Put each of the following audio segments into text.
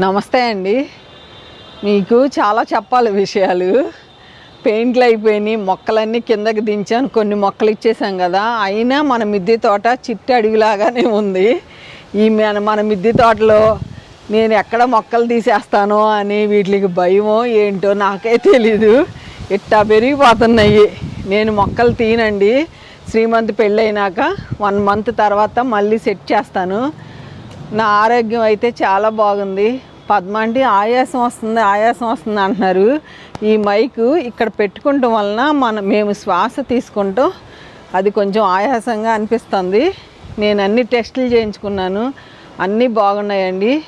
నమస్తే అండి. మీకు చాలా చెప్పాలి విషయాలు. పెయింట్లు అయిపోయినాయి మొక్కలన్నీ కిందకి దించాను. కొన్ని మొక్కలు ఇచ్చేసాం కదా. అయినా మన మిద్దె తోట చిట్టి అడుగులాగానే ఉంది. ఈ మన మన మిద్దె తోటలో నేను ఎక్కడ మొక్కలు తీసేస్తానో అని వీటికి భయమో ఏంటో నాకే తెలీదు. ఇట్టా పెరిగిపోతున్నాయి. నేను మొక్కలు తీనండి శ్రీమంత్ పెళ్ళైనాక వన్ మంత్ తర్వాత మళ్ళీ సెట్ చేస్తాను. నా ఆరోగ్యం అయితే చాలా బాగుంది. పద్మ అంటే ఆయాసం వస్తుంది ఆయాసం వస్తుంది అంటున్నారు. ఈ మైకు ఇక్కడ పెట్టుకోవటం వలన మన మేము శ్వాస తీసుకుంటాం. అది కొంచెం ఆయాసంగా అనిపిస్తుంది. నేను అన్ని టెస్టులు చేయించుకున్నాను. అన్నీ బాగున్నాయండి.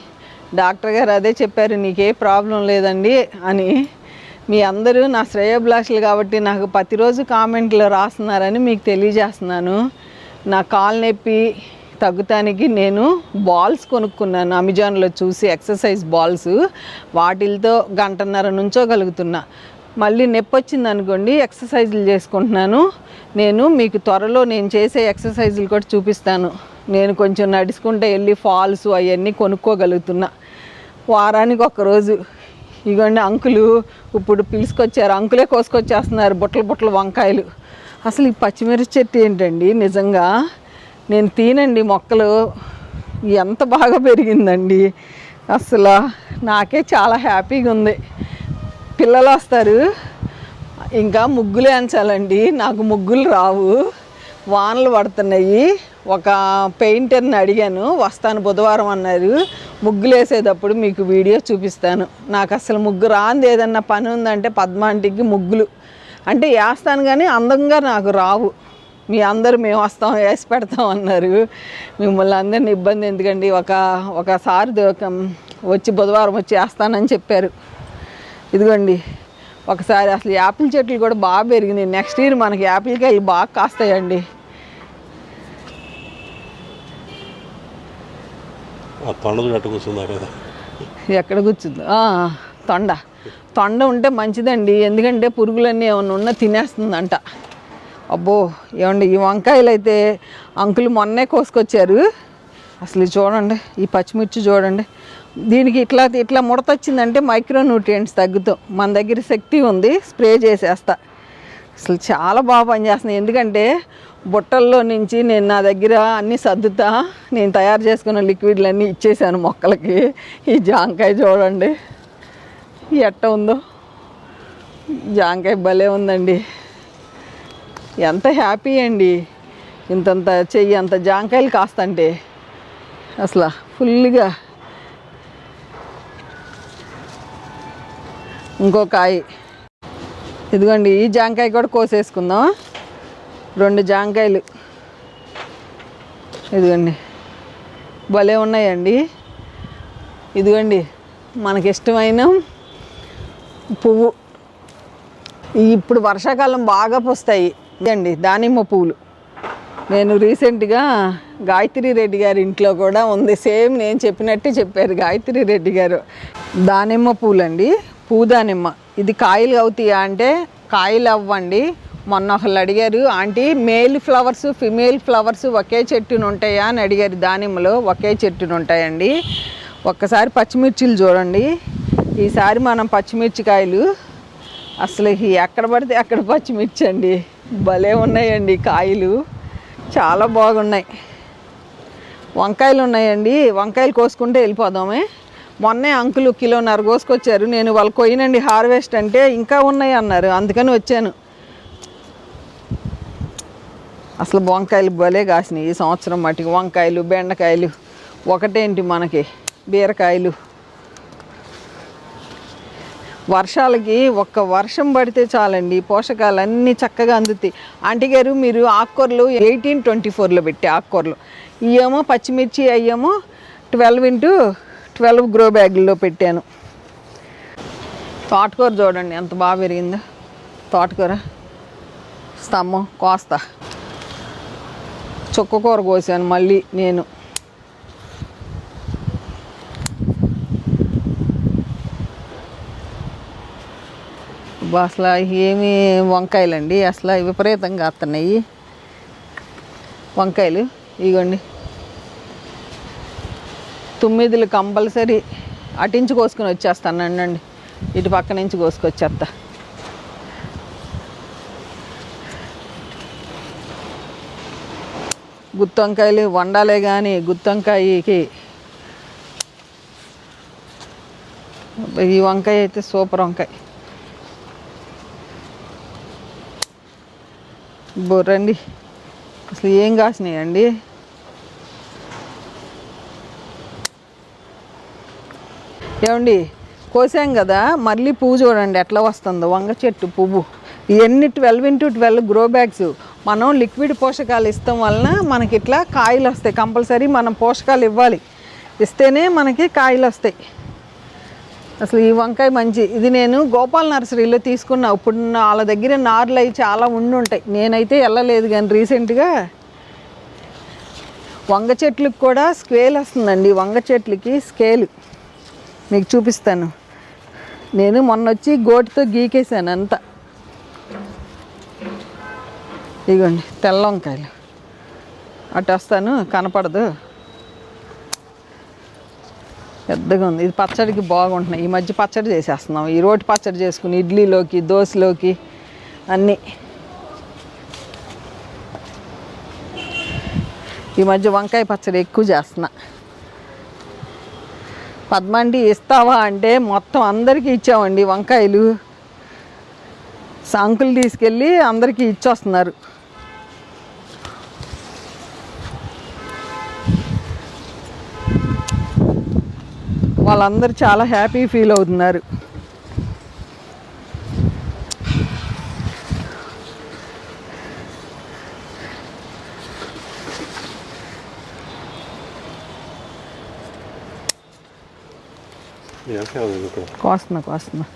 డాక్టర్ గారు అదే చెప్పారు నీకే ప్రాబ్లం లేదండి అని. మీ అందరూ నా శ్రేయోభిలాషులు కాబట్టి నాకు ప్రతిరోజు కామెంట్లు రాస్తున్నారని మీకు తెలియజేస్తున్నాను. నా కాలు నొప్పి తగ్గుతానికి నేను బాల్స్ కొనుక్కున్నాను. అమెజాన్లో చూసి ఎక్సర్సైజ్ బాల్స్ వాటిలతో గంటన్నర నుంచోగలుగుతున్నా మళ్ళీ నొప్పి వచ్చింది అనుకోండి ఎక్సర్సైజులు చేసుకుంటున్నాను. నేను మీకు త్వరలో నేను చేసే ఎక్సర్సైజులు కూడా చూపిస్తాను. నేను కొంచెం నడుచుకుంటే వెళ్ళి ఫాల్స్ అవన్నీ కొనుక్కోగలుగుతున్నా. వారానికి ఒకరోజు ఇగోండి అంకులు ఇప్పుడు పిలుచుకొచ్చారు అంకులే కోసుకొచ్చేస్తున్నారు బుట్టలు బుట్టలు వంకాయలు. అసలు ఈ పచ్చిమిరచి చెట్టు ఏంటండి? నిజంగా నేను తీనండి మొక్కలు. ఎంత బాగా పెరిగిందండి. అసలు నాకే చాలా హ్యాపీగా ఉంది. పిల్లలు వస్తారు. ఇంకా ముగ్గులు వేయించాలండి నాకు ముగ్గులు రావు. వానలు పడుతున్నాయి. ఒక పెయింటర్ని అడిగాను. వస్తాను బుధవారం అన్నారు. ముగ్గులు వేసేటప్పుడు మీకు వీడియో చూపిస్తాను. నాకు అసలు ముగ్గు రాంది ఏదన్నా పని ఉందంటే పద్మాంటికి ముగ్గులు. అంటే వేస్తాను కానీ అందంగా నాకు రావు. మీ అందరూ మేము వస్తాం వేసి పెడతాం అన్నారు. మిమ్మల్ని అందరిని ఇబ్బంది ఎందుకండి? ఒక ఒకసారి వచ్చి బుధవారం వచ్చి వేస్తానని చెప్పారు. ఇదిగోండి ఒకసారి అసలు యాపిల్ చెట్లు కూడా బాగా పెరిగినాయి. నెక్స్ట్ ఇయర్ మనకి యాపిల్ కాయలు బాగా కాస్తాయండి. ఎక్కడ కూర్చుంది తొండ. తొండ ఉంటే మంచిదండి. ఎందుకంటే పురుగులన్నీ ఏమన్నా ఉన్నా తినేస్తుందంట. అబ్బో ఏమండి ఈ వంకాయలు అయితే అంకులు మొన్నే కోసుకొచ్చారు. అసలు చూడండి ఈ పచ్చిమిర్చి చూడండి. దీనికి ఇట్లా ఇట్లా ముడత వచ్చిందంటే మైక్రో న్యూట్రియంట్స్ తగ్గుతాం. మన దగ్గర శక్తి ఉంది స్ప్రే చేసేస్తా. అసలు చాలా బాగా పనిచేస్తుంది ఎందుకంటే బుట్టల్లో నుంచి నేను నా దగ్గర అన్నీ సర్దుతా నేను తయారు చేసుకున్న లిక్విడ్లన్నీ ఇచ్చేసాను మొక్కలకి. ఈ జాంకాయ చూడండి ఎట్ట ఉందో. జాంకాయ భలే ఉందండి. ఎంత హ్యాపీ అండి. ఇంతంత చెయ్యి అంత జాంకాయలు కాస్తంటే. అసలు ఫుల్గా ఇంకో కాయ. ఇదిగోండి ఈ జాంకాయ కూడా కోసేసుకుందాం రెండు జాంకాయలు. ఇదిగోండి. భలే ఉన్నాయండి. ఇదిగోండి మనకి ఇష్టమైన పువ్వు ఇప్పుడు వర్షాకాలం బాగా పూస్తాయి. ఇదండి దానిమ్మ పూలు. నేను రీసెంట్గా గాయత్రి రెడ్డి గారి ఇంట్లో కూడా ఉంది. సేమ్ నేను చెప్పినట్టే చెప్పారు గాయత్రి రెడ్డి గారు. దానిమ్మ పూలండి పువ్వు దానిమ్మ ఇది కాయలు అవుతాయా అంటే కాయలు అవ్వండి. మొన్న ఒకళ్ళు అడిగారు aunty male flowers female flowers ఒకే చెట్టును ఉంటాయా? అని అడిగారు. దానిమ్మలో ఒకే చెట్టును ఉంటాయండి. ఒక్కసారి పచ్చిమిర్చిలు చూడండి. ఈసారి మనం పచ్చిమిర్చి కాయలు అసలు ఎక్కడ పడితే అక్కడ పచ్చిమిర్చి అండి భలే ఉన్నాయండి కాయలు. చాలా బాగున్నాయి. వంకాయలు ఉన్నాయండి వంకాయలు కోసుకుంటే వెళ్ళిపోదామే. మొన్నే అంకులు కిలోన్నర కోసుకొచ్చారు. నేను వాళ్ళు కొయ్యనండి హార్వెస్ట్ అంటే ఇంకా ఉన్నాయి అన్నారు. అందుకని వచ్చాను. అసలు వంకాయలు భలే కాసినాయి ఈ సంవత్సరం మటుకు. వంకాయలు బెండకాయలు. ఒకటేంటి మనకి? బీరకాయలు. వర్షాలకి ఒక్క వర్షం పడితే చాలండి. పోషకాలు అన్నీ చక్కగా అందుతాయి. ఆంటీ గారు మీరు ఆకుకూరలు ఎయిటీన్ ట్వంటీ ఫోర్లో పెట్టి ఆకుకూరలు. ఇవేమో పచ్చిమిర్చి అయ్యేమో ట్వెల్వ్ ఇంటూ ట్వెల్వ్ గ్రో బ్యాగుల్లో పెట్టాను. తోటకూర చూడండి ఎంత బాగా పెరిగిందో. తోటకూర స్తంభం కోస్తా. చుక్కకూర కోసాను మళ్ళీ నేను. అసలు ఏమి వంకాయలండి? అసలు విపరీతంగా వస్తున్నాయి వంకాయలు ఇగోండి. తొమ్మిదిలు కంపల్సరీ అటు నుంచి కోసుకుని వచ్చేస్తాను అండి. ఇటు పక్క నుంచి కోసుకొచ్చేస్తా. గుత్తొంకాయలు వండాలే కానీ గుత్తొంకాయకి ఈ వంకాయ అయితే సూపర్ వంకాయ. బొర్రండి అసలు ఏం కాసినాయండి? ఏమండి కోసాం కదా మళ్ళీ పువ్వు చూడండి ఎట్లా వస్తుందో. వంగ చెట్టు పువ్వు. ఇవన్నీ twelve into twelve grow bags. మనం లిక్విడ్ పోషకాలు ఇస్తాం వలన మనకి ఇట్లా కాయలు వస్తాయి. కంపల్సరీ మనం పోషకాలు ఇవ్వాలి. ఇస్తేనే మనకి కాయలు వస్తాయి. అసలు ఈ వంకాయ మంచి. ఇది నేను గోపాల్ నర్సరీలో తీసుకున్నా. ఇప్పుడు వాళ్ళ దగ్గర నార్లు అవి చాలా ఉండి ఉంటాయి. నేనైతే వెళ్ళలేదు కానీ రీసెంట్గా వంగ చెట్లకు కూడా స్కేల్ వస్తుందండి. వంగ చెట్లకి స్కేల్. మీకు చూపిస్తాను. నేను మొన్న వచ్చి గోటితో గీకేసాను అంతా. ఇదిగోండి తెల్ల వంకాయలు. అటు వస్తాను కనపడదు. పెద్దగా ఉంది. ఇది పచ్చడికి బాగుంటున్నాయి. ఈ మధ్య పచ్చడి చేసేస్తున్నాం. ఈ రోటి పచ్చడి చేసుకుని ఇడ్లీలోకి దోశలోకి అన్నీ. ఈ మధ్య వంకాయ పచ్చడి ఎక్కువ చేస్తున్నా. పద్మండి ఇస్తావా అంటే మొత్తం అందరికీ ఇచ్చామండి వంకాయలు. సంకులు తీసుకెళ్ళి అందరికీ ఇచ్చొస్తున్నారు. వాళ్ళందరూ చాలా హ్యాపీ ఫీల్ అవుతున్నారు. కోస్తున్నా కోస్తున్నా.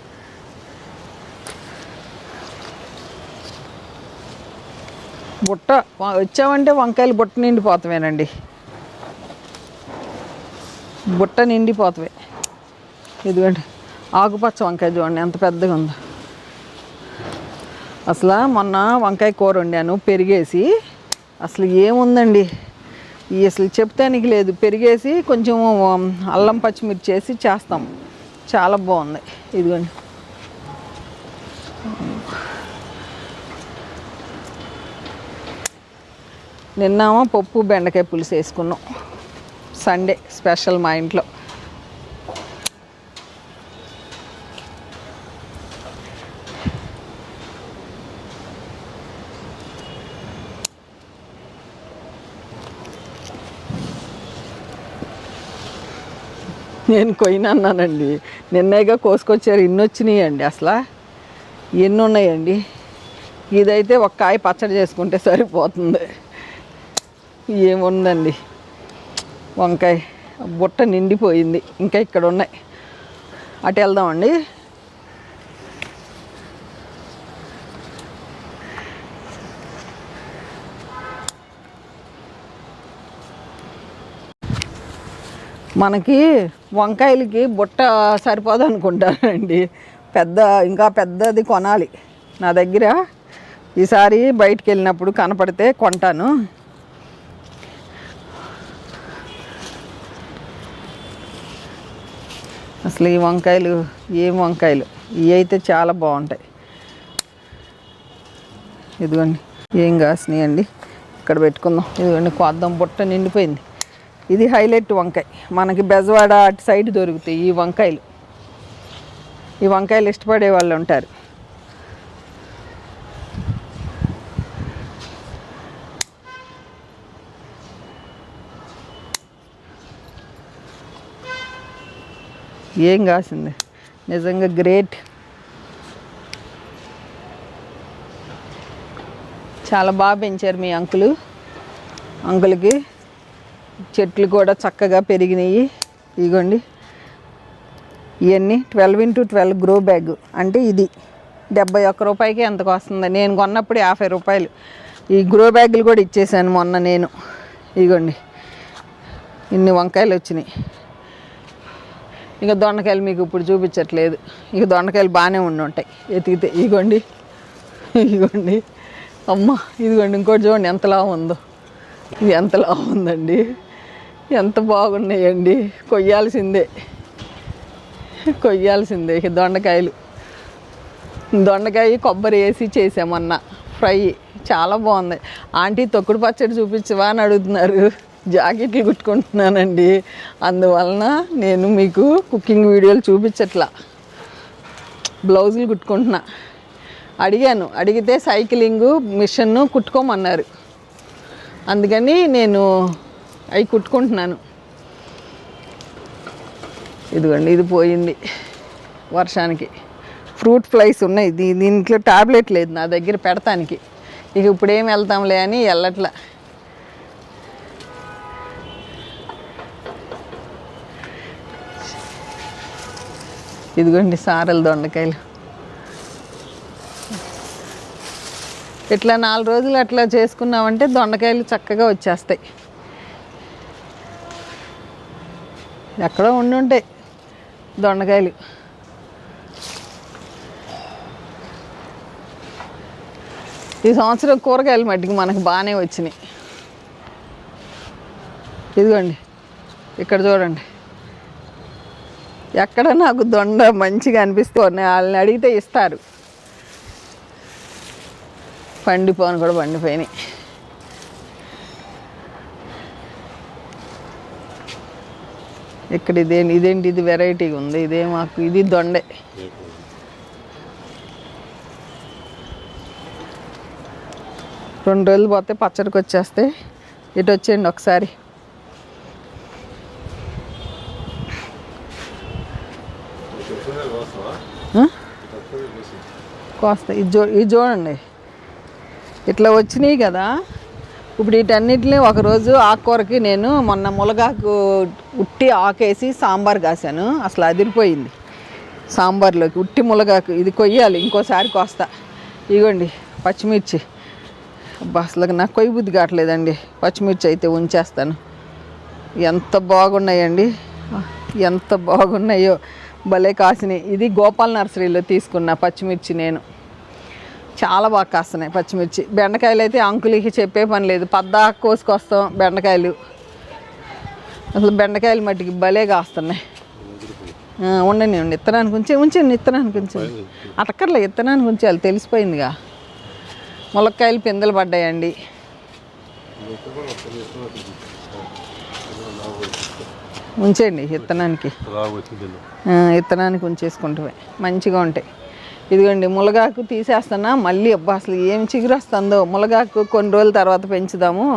బుట్ట వచ్చామంటే వంకాయలు బుట్ట నిండిపోతామేనండి బుట్ట నిండిపోతాయి ఇదిగోండి. ఆకుపచ్చ వంకాయ చూడండి ఎంత పెద్దగా ఉందో. అసలు మొన్న వంకాయ కూర వండాను పెరిగేసి. అసలు ఏముందండి? ఈ అసలు చెప్తానికి లేదు. పెరిగేసి కొంచెం అల్లం పచ్చిమిర్చి వేసి చేస్తాం. చాలా బాగుంది. ఇదిగోండి. నిన్నామో పప్పు బెండకాయ పులుసు వేసుకున్నాం. సండే స్పెషల్ మా ఇంట్లో. నేను కొయ్యను అన్నానండి. నిన్నగా కోసుకొచ్చారు ఇన్ని వచ్చినాయండి అసలు. ఎన్ని ఉన్నాయండి ఇదైతే ఒక కాయ పచ్చడి చేసుకుంటే సరిపోతుంది. ఏముందండి? వంకాయ బుట్ట నిండిపోయింది. ఇంకా ఇక్కడ ఉన్నాయి అటు వెళ్దామండి. మనకి వంకాయలకి బుట్ట సరిపోదు అనుకుంటానండి. పెద్ద ఇంకా పెద్దది కొనాలి. నా దగ్గర ఈసారి బయటికి వెళ్ళినప్పుడు కనపడితే కొంటాను. అసలు ఈ వంకాయలు ఏం వంకాయలు? ఇవి అయితే చాలా బాగుంటాయి. ఇదిగోండి. ఏం కాసినాయండి? ఇక్కడ పెట్టుకుందాం. ఇదిగోండి కొద్దాం. బుట్ట నిండిపోయింది. ఇది హైలైట్ వంకాయ. మనకి బెజవాడ అటు సైడ్ దొరుకుతాయి ఈ వంకాయలు. ఈ వంకాయలు ఇష్టపడే వాళ్ళు ఉంటారు. ఏం కాసింది? నిజంగా గ్రేట్. చాలా బాగా పెంచారు మీ అంకులు. అంకుల్కి చెట్లు కూడా చక్కగా పెరిగినాయి. ఇగోండి. ఇవన్నీ twelve into twelve grow bag. అంటే ఇది. డెబ్బై ఒక్క రూపాయికి ఎంతకు వస్తుంది. నేను కొన్నప్పుడు యాభై రూపాయలు. ఈ గ్రో బ్యాగులు కూడా ఇచ్చేసాను మొన్న నేను. ఇగోండి. ఇన్ని వంకాయలు వచ్చినాయి. ఇక దొండకాయలు మీకు ఇప్పుడు చూపించట్లేదు. ఇక దొండకాయలు బాగానే ఉండి ఉంటాయి ఎతికితే. ఇగోండి. ఇగోండి. అమ్మ ఇదిగోండి. ఇంకోటి చూడండి. ఎంతలా ఉందో. ఇది ఎంతలా ఉందండి. ఎంత బాగున్నాయండి. కొయ్యాల్సిందే. కొయ్యాల్సిందే దొండకాయలు. దొండకాయ కొబ్బరి వేసి చేసామన్న ఫ్రై. చాలా బాగుంది. ఆంటీ తొక్కుడు పచ్చడి చూపించవా అని అడుగుతున్నారు. జాకెట్లు కుట్టుకుంటున్నానండి. అందువలన నేను మీకు కుకింగ్ వీడియోలు చూపించట్లా. బ్లౌజులు కుట్టుకుంటున్నా. అడిగాను. అడిగితే సైక్లింగ్ మిషన్ కుట్టుకోమన్నారు. అందుకని నేను అవి కుట్టుకుంటున్నాను. ఇదిగోండి ఇది పోయింది వర్షానికి. ఫ్రూట్ ఫ్లైస్ ఉన్నాయి. దీ దీంట్లో టాబ్లెట్ లేదు నా దగ్గర పెడతానికి. ఇక ఇప్పుడు ఏం వెళ్తాంలే అని వెళ్ళట్లా. ఇదిగోండి సారలు దొండకాయలు. ఇట్లా నాలుగు రోజులు అట్లా చేసుకున్నామంటే దొండకాయలు చక్కగా వచ్చేస్తాయి. ఎక్కడో ఉండి ఉంటాయి దొండకాయలు. ఈ సంవత్సరం కూరగాయలు మట్టికి మనకు బాగానే వచ్చినాయి. ఇదిగోండి ఇక్కడ చూడండి. ఎక్కడ నాకు దొండ మంచిగా అనిపిస్తుంది వాళ్ళని అడిగితే ఇస్తారు. పండిపోను కూడా పండిపోయినాయి. ఇక్కడ ఇదేంటి ఇదేంటి ఇది వెరైటీగా ఉంది ఇదే మాకు ఇది దొండే. రెండు రోజులు పోతే పచ్చడికి వచ్చేస్తే ఇటు వచ్చేయండి ఒకసారి. కోస్తాయి కోస్తా ఇది చూ ఇది చూడండి. ఇట్లా వచ్చినాయి కదా. ఇప్పుడు వీటన్నిటిని ఒకరోజు ఆకుకూరకి నేను మొన్న ములగాకు ఉట్టి ఆకేసి సాంబార్ కాశాను అసలు అదిరిపోయింది. సాంబార్లోకి ఉట్టి ములగాకు ఇది కొయ్యాలి ఇంకోసారి కోస్తా. ఇగోండి పచ్చిమిర్చి. అబ్బా అసలు నాకు కొయ్య బుద్ధి కావట్లేదండి. పచ్చిమిర్చి అయితే ఉంచేస్తాను. ఎంత బాగున్నాయండి. ఎంత బాగున్నాయో. భలే కాసినాయి. ఇది గోపాల్ నర్సరీలో తీసుకున్న పచ్చిమిర్చి నేను. చాలా బాగా కాస్తున్నాయి పచ్చిమిర్చి. బెండకాయలు అయితే అంకులకి చెప్పే పని లేదు. పద్దాక కోసుకొస్తాం బెండకాయలు. అసలు బెండకాయలు మట్టికి భలే కాస్తున్నాయి. ఉండండి ఉండి ఇత్తనానికి ఉంచి ఉంచండి ఇత్తనానికి ఉంచండి. అటక్కర్లే ఇత్తనానికి ఉంచాలి తెలిసిపోయిందిగా. ములక్కాయలు పిందెలు పడ్డాయండి. ఉంచండి ఇత్తనానికి. ఇత్తనానికి ఉంచేసుకుంటే మంచిగా ఉంటాయి. ఇదిగోండి ములగాకు తీసేస్తున్నా. మళ్ళీ అబ్బా అసలు ఏం చిగురు వస్తుందో ములగాకు కొన్ని రోజుల తర్వాత పెంచుదాము.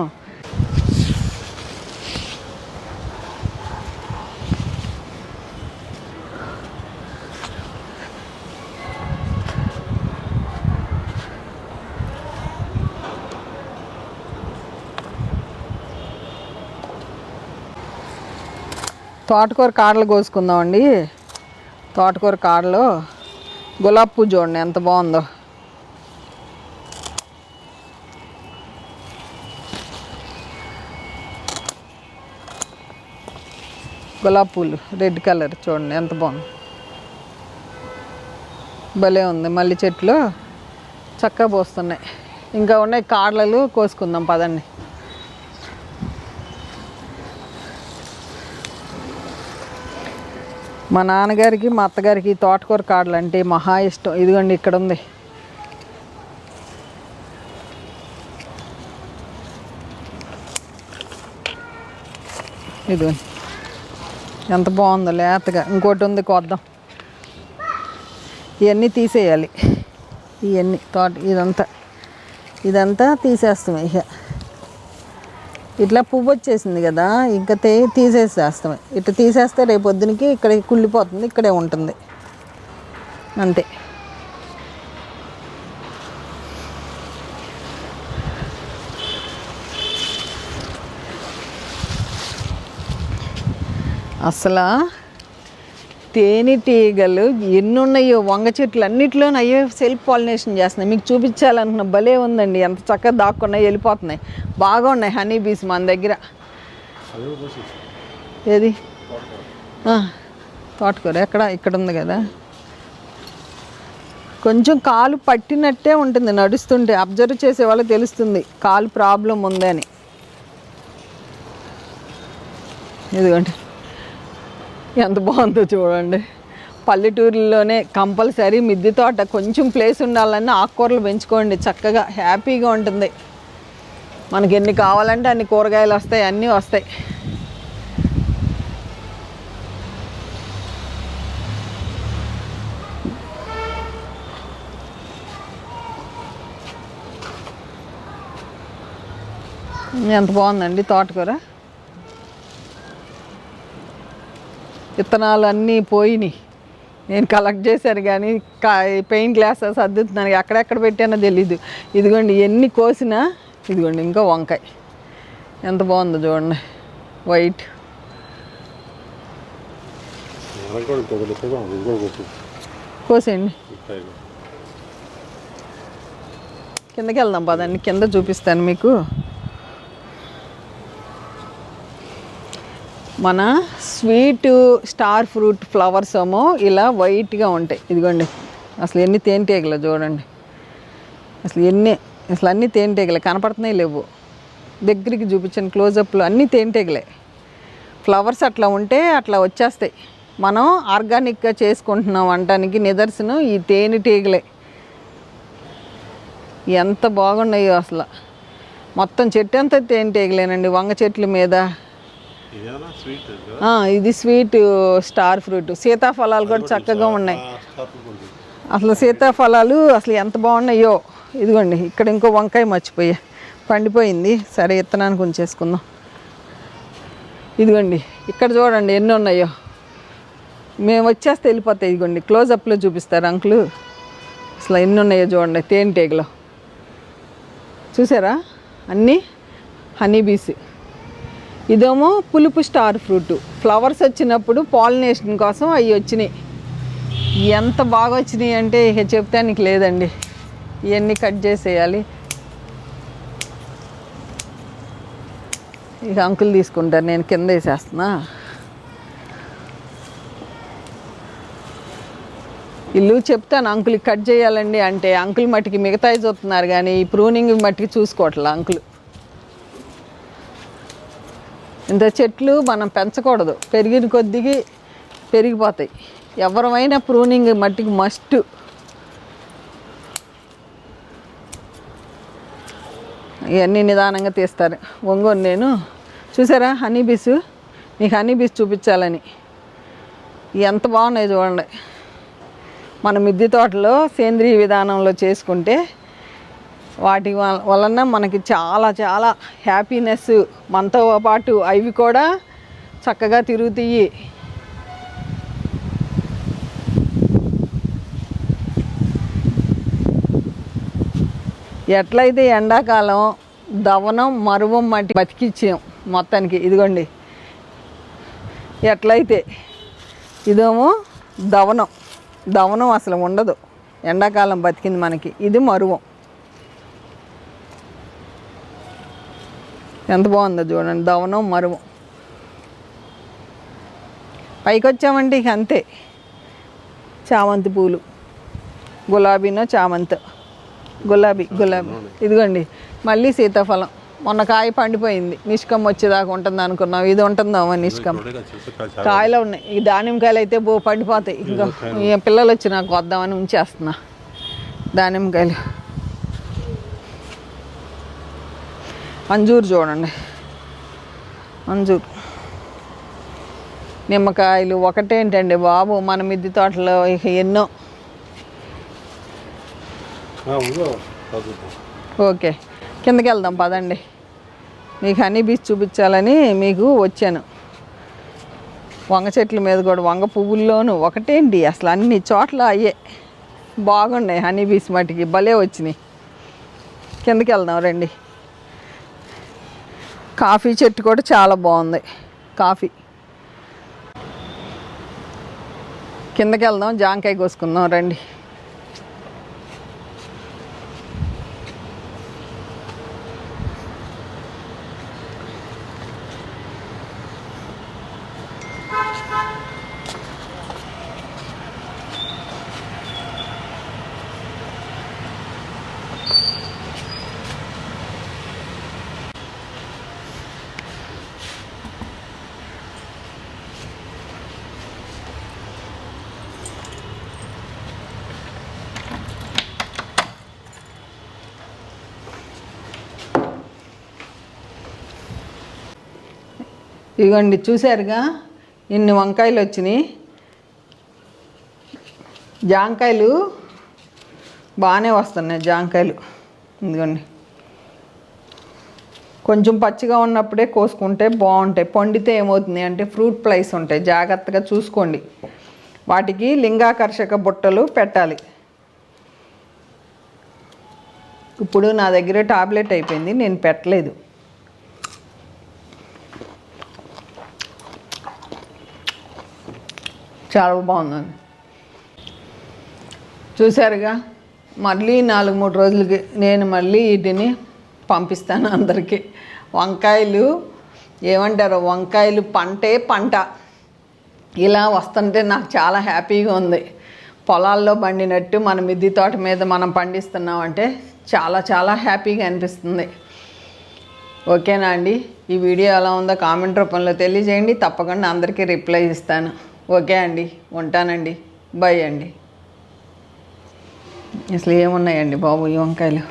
తోటకూర కాడలు కోసుకుందామండి. తోటకూర కాడలు. గులాబీ పువ్వు చూడండి ఎంత బాగుందో. గులాబీ పూలు రెడ్ కలర్ చూడండి ఎంత బాగుంది. భలే ఉంది మళ్ళీ చెట్లు చక్కగా పోస్తున్నాయి. ఇంకా ఉన్నాయి కాడలు కోసుకుందాం పదండి. మా నాన్నగారికి మా అత్తగారికి తోటకూర కాడలు అంటే మహా ఇష్టం. ఇదిగోండి ఇక్కడ ఉంది ఇదిగోండి. ఎంత బాగుందో లేతగా. ఇంకోటి ఉంది కొద్దాం. ఇవన్నీ తీసేయాలి. ఇవన్నీ తోట ఇదంతా. ఇదంతా తీసేస్తాం ఇక ఇట్లా పువ్వు వచ్చేసింది కదా ఇంకా తే తీసేసేస్తామే ఇట్లా తీసేస్తే రేపు పొద్దునకి ఇక్కడ కుళ్ళిపోతుంది ఇక్కడే ఉంటుంది. అంతే. అసలు తేనెటీగలు ఎన్ని ఉన్నాయో వంగ చెట్లు అన్నిటిలోనూ అయ్యే సెల్ఫ్ పాలినేషన్ చేస్తున్నాయి. మీకు చూపించాలనుకున్న భలే ఉందండి. ఎంత చక్కగా దాక్కున్నాయి వెళ్ళిపోతున్నాయి. బాగా ఉన్నాయి హనీ బీస్ మన దగ్గర. ఏది? తోటకూర. ఎక్కడ? ఇక్కడ ఉంది కదా. కొంచెం కాలు పట్టినట్టే ఉంటుంది నడుస్తుంటే. అబ్జర్వ్ చేసే వాళ్ళకి తెలుస్తుంది. కాలు ప్రాబ్లం ఉందని. ఇదిగోండి. ఎంత బాగుందో చూడండి. పల్లెటూరులోనే కంపల్సరీ మిద్దె తోట కొంచెం ప్లేస్ ఉండాలని ఆకుకూరలు పెంచుకోండి. చక్కగా హ్యాపీగా ఉంటుంది. మనకి ఎన్ని కావాలంటే అన్ని కూరగాయలు వస్తాయి అన్నీ వస్తాయి. ఎంత బాగుందండి తోటకూర? విత్తనాలు అన్నీ పోయినాయి. నేను కలెక్ట్ చేశాను కానీ కా పెయింట్ గ్లాసెస్ అద్దుతున్నాను ఎక్కడెక్కడ పెట్టానో తెలీదు. ఇదిగోండి ఎన్ని కోసినా ఇదిగోండి ఇంకా వంకాయ. ఎంత బాగుందో చూడండి. వైట్ కోసేయండి. కిందకి వెళ్దాం పదండి. కింద చూపిస్తాను మీకు. మన స్వీట్ స్టార్ ఫ్రూట్ ఫ్లవర్స్ ఏమో ఇలా వైట్గా ఉంటాయి. ఇదిగోండి. అసలు ఎన్ని తేనెటీగలు చూడండి. అసలు ఎన్ని అసలు అన్ని తేనెటీగలే కనపడుతున్నాయి లేవు. దగ్గరికి చూపించాను క్లోజప్లో అన్ని తేనెటీగలే ఫ్లవర్స్ అట్లా ఉంటే అట్లా వచ్చేస్తాయి. మనం ఆర్గానిక్గా చేసుకుంటున్నాం వంటానికి నిదర్శనం ఈ తేనెటీగలే ఎంత బాగున్నాయో అసలు. మొత్తం చెట్టు అంతా తేనెటీగలేనండి వంగ చెట్ల మీద ఇది స్వీట్ స్టార్ ఫ్రూట్. సీతాఫలాలు కూడా చక్కగా ఉన్నాయి. అసలు సీతాఫలాలు అసలు ఎంత బాగున్నాయో ఇదిగోండి ఇక్కడ ఇంకో వంకాయ మర్చిపోయా. పండిపోయింది. సరే ఇత్తనానికి ఉంచేసుకుందాం. ఇదిగోండి ఇక్కడ చూడండి ఎన్ని ఉన్నాయో. మేము వచ్చేస్తే వెళ్ళిపోతాయి ఇదిగోండి. క్లోజప్లో చూపిస్తారు అంకులు. అసలు ఎన్ని ఉన్నాయో చూడండి తేనెటీగలు. చూసారా? అన్నీ హనీ బీస్ ఇదేమో పులుపు స్టార్ ఫ్రూట్. ఫ్లవర్స్ వచ్చినప్పుడు పాలినేషన్ కోసం అవి వచ్చినాయి. ఎంత బాగా వచ్చినాయి అంటే ఇక చెప్తే నీకు లేదండి. ఇవన్నీ కట్ చేసేయాలి. ఇక అంకుల్ తీసుకుంటారు నేను కింద వేసేస్తున్నా. ఇల్లు చెప్తాను అంకుల్ కట్ చేయాలండి అంటే అంకుల్ మట్టికి మిగతాయి చూస్తున్నారు కానీ ఈ ప్రూనింగ్ మట్టికి చూసుకోవట్లే అంకుల్. ఇంత చెట్లు మనం పెంచకూడదు. పెరిగిన కొద్దికి పెరిగిపోతాయి. ఎవరమైనా ప్రూనింగ్ మట్టికి మస్ట్. ఇవన్నీ నిదానంగా తీస్తారు. ఒంగోని నేను. చూసారా హనీ బీస్? మీకు హనీ బీస్ చూపించాలని. ఎంత బాగున్నాయి చూడండి. మన మిద్దె తోటలో సేంద్రియ విధానంలో చేసుకుంటే వాటి వలన మనకి చాలా చాలా హ్యాపీనెస్ మనతో పాటు అవి కూడా చక్కగా తిరుగుతాయి. ఎట్లయితే ఎండాకాలం దవనం మరువం మట్టి బతికిచ్చాం మొత్తానికి ఇదిగోండి. ఎట్లయితే ఇదేమో దవనం. దవనం అసలు ఉండదు. ఎండాకాలం బతికింది మనకి. ఇది మరువం. ఎంత బాగుందో చూడండి దవనం మరువం పైకి వచ్చామంటే ఇక అంతే. చామంతి పూలు. గులాబీనో చామంతి. గులాబీ గులాబీ. ఇదిగోండి మళ్ళీ సీతాఫలం. మొన్న కాయ పండిపోయింది. నిష్కమ్ వచ్చేదాకా ఉంటుంది అనుకున్నాం. ఇది ఉంటుందామా నిష్కమ్ కాయలు ఉన్నాయి. ఈ దానిమ్మకాయలు అయితే బో పండిపోతాయి. ఇంకా పిల్లలు వచ్చి నాకు వద్దామని ఉంచేస్తున్నా. దానిమ్మకాయలు. అంజూరు చూడండి. అంజూరు నిమ్మకాయలు ఒకటేంటండి బాబు? మన మిద్దె తోటలో ఇక ఎన్నో. ఓకే. కిందకి వెళ్దాం పదండి. మీకు హనీ బీచ్ చూపించాలని మీకు వచ్చాను. వంగ చెట్ల మీద కూడా వంగ పువ్వుల్లోనూ ఒకటేంటి? అసలు అన్ని చోట్ల అయ్యే. బాగున్నాయి హనీ బీచ్ మట్టికి. భలే వచ్చినాయి. కిందకి వెళ్దాం రండి. కాఫీ చెట్టు కూడా చాలా బాగుంది. కాఫీ. కిందకి వెళ్దాం జాంకాయ కోసుకుందాం రండి. ఇదిగోండి చూసారుగా ఇన్ని వంకాయలు వచ్చినాయి. జాంకాయలు బాగానే వస్తున్నాయి జాంకాయలు. ఇదిగోండి. కొంచెం పచ్చిగా ఉన్నప్పుడే కోసుకుంటే బాగుంటాయి. పండితే ఏమవుతుంది అంటే ఫ్రూట్ ఫ్లైస్ ఉంటాయి. జాగ్రత్తగా చూసుకోండి. వాటికి లింగాకర్షక బుట్టలు పెట్టాలి. ఇప్పుడు నా దగ్గర టాబ్లెట్ అయిపోయింది నేను పెట్టలేదు. చాలా బాగుందండి. చూసారుగా మళ్ళీ నాలుగు మూడు రోజులకి నేను మళ్ళీ వీటిని పంపిస్తాను అందరికీ. వంకాయలు ఏమంటారు వంకాయలు పంటే పంట. ఇలా వస్తుంటే నాకు చాలా హ్యాపీగా ఉంది. పొలాల్లో పండినట్టు మన మిద్ది తోట మీద మనం పండిస్తున్నామంటే చాలా చాలా హ్యాపీగా అనిపిస్తుంది. ఓకేనా అండి? ఈ వీడియో ఎలా ఉందో కామెంట్ రూపంలో తెలియజేయండి. తప్పకుండా అందరికీ రిప్లై ఇస్తాను. ఓకే అండి ఉంటానండి. బాయ్ అండి. అసలు ఏమున్నాయండి బాబు ఈ వంకాయలు?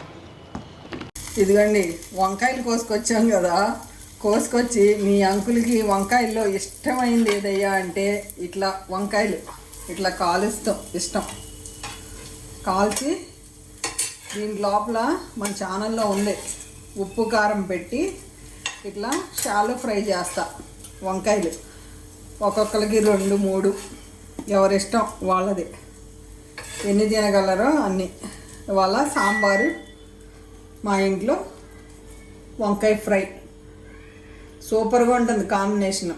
ఇదిగోండి వంకాయలు కోసుకొచ్చాం కదా. కోసుకొచ్చి మీ అంకులకి వంకాయల్లో ఇష్టమైంది ఏదయ్యా అంటే ఇట్లా వంకాయలు. ఇట్లా కాలుస్తాం ఇష్టం. కాల్చి దీని లోపల మన ఛానల్లో ఉంది. ఉప్పు కారం పెట్టి ఇట్లా షాలో ఫ్రై చేస్తా వంకాయలు. ఒక్కొక్కరికి రెండు మూడు. ఎవరిష్టం వాళ్ళది. ఎన్ని తినగలరో అన్ని. ఇవాళ సాంబారు మా ఇంట్లో వంకాయ ఫ్రై. సూపర్గా ఉంటుంది కాంబినేషన్.